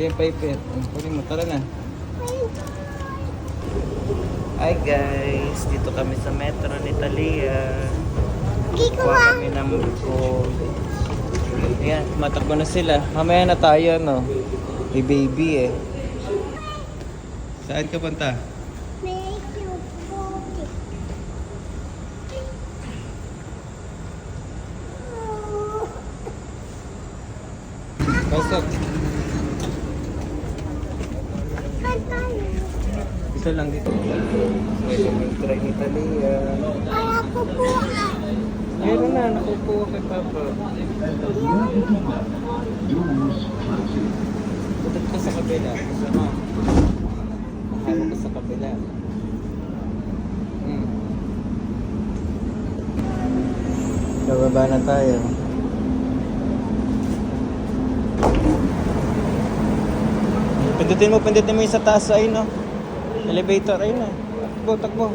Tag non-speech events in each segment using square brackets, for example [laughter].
yung paper. Oh, kunin mo, tara na. Hi guys, dito kami sa Metro ni Talia. Kuha kami ng gold. Ayan, matakbo na sila. Mamaya na tayo, no? May baby eh. Saan ka punta? Pasok. Isa lang dito. Pwede mag-try ni Talia. Meron na, nakupo kay Papa. Putot ka sa kabila. Sama. Mahalo ka sa kabila. Hmm. Bababa na tayo. Pindutin mo, pindutin mo yung sa taas ay no. Elevator ay na. Takbo, takbo.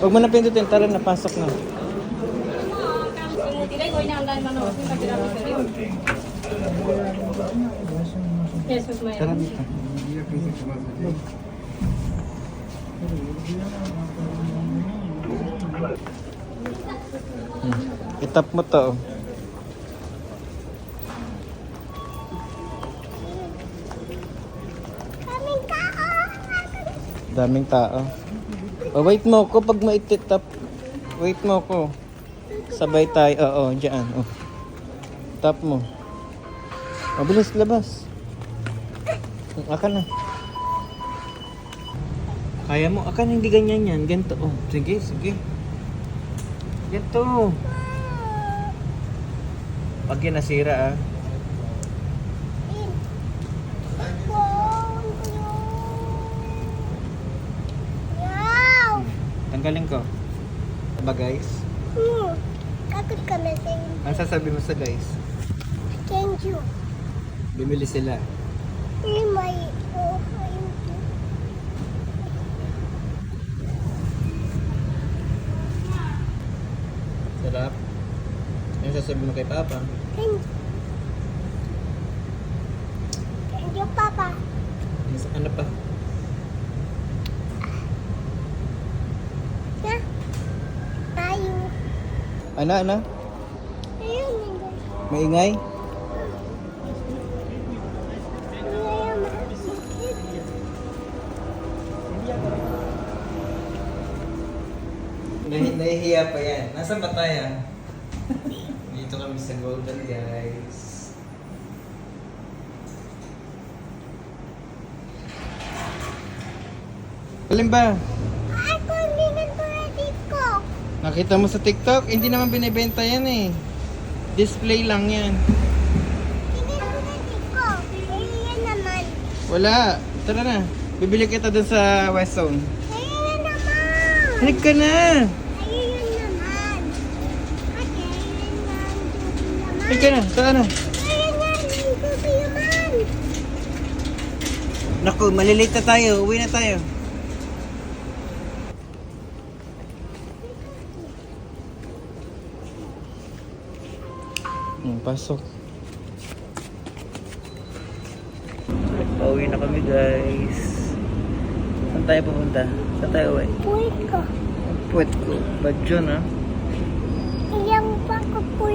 Huwag mo na pindutin, tara na, pasok na. Tara dito. Hmm. Itap mo to. oh. Daming tao. Oh, wait mo ko pag maititap. Wait mo ko. Sabay tayo. Oo, dyan. Oh. Tap mo. Oh, bilis, labas. Aka na. Kaya mo. Aka na, hindi ganyan yan. Ganito. Oh, sige, sige. Ganito. Pag yun nasira ah. Tanggalin ko. Ba guys? Takot kami sa Ang sasabi mo sa guys? Thank you. Bumili sila. Ini may oh, thank you. Sarap. Yung sasabi mo kay Papa. Thank you. Thank you, Papa. Ano pa? Na? Tayo. Ano, ano? Ayun. Maingay? Nahihiya pa yan. Nasaan ba tayo? [laughs] Dito kami sa Golden guys. Alin ba? Ako, hindi na ko. Nakita mo sa TikTok? Hindi naman binibenta yan eh. Display lang yan. Na. Wala. Tara na. Bibili kita dun sa West Zone. Ayun naman. Hinig ka na. Ayun naman. Ate, ayun naman. Naman. Hinig ka na. Tara na. Naku, malilate na tayo. Uwi na tayo. Hmm, pasok. Pauwi na kami guys. Saan tayo pupunta? Saan tayo uwi? Puwit ko. Puwet ko. Badyo na. Iyang pa ko puwit.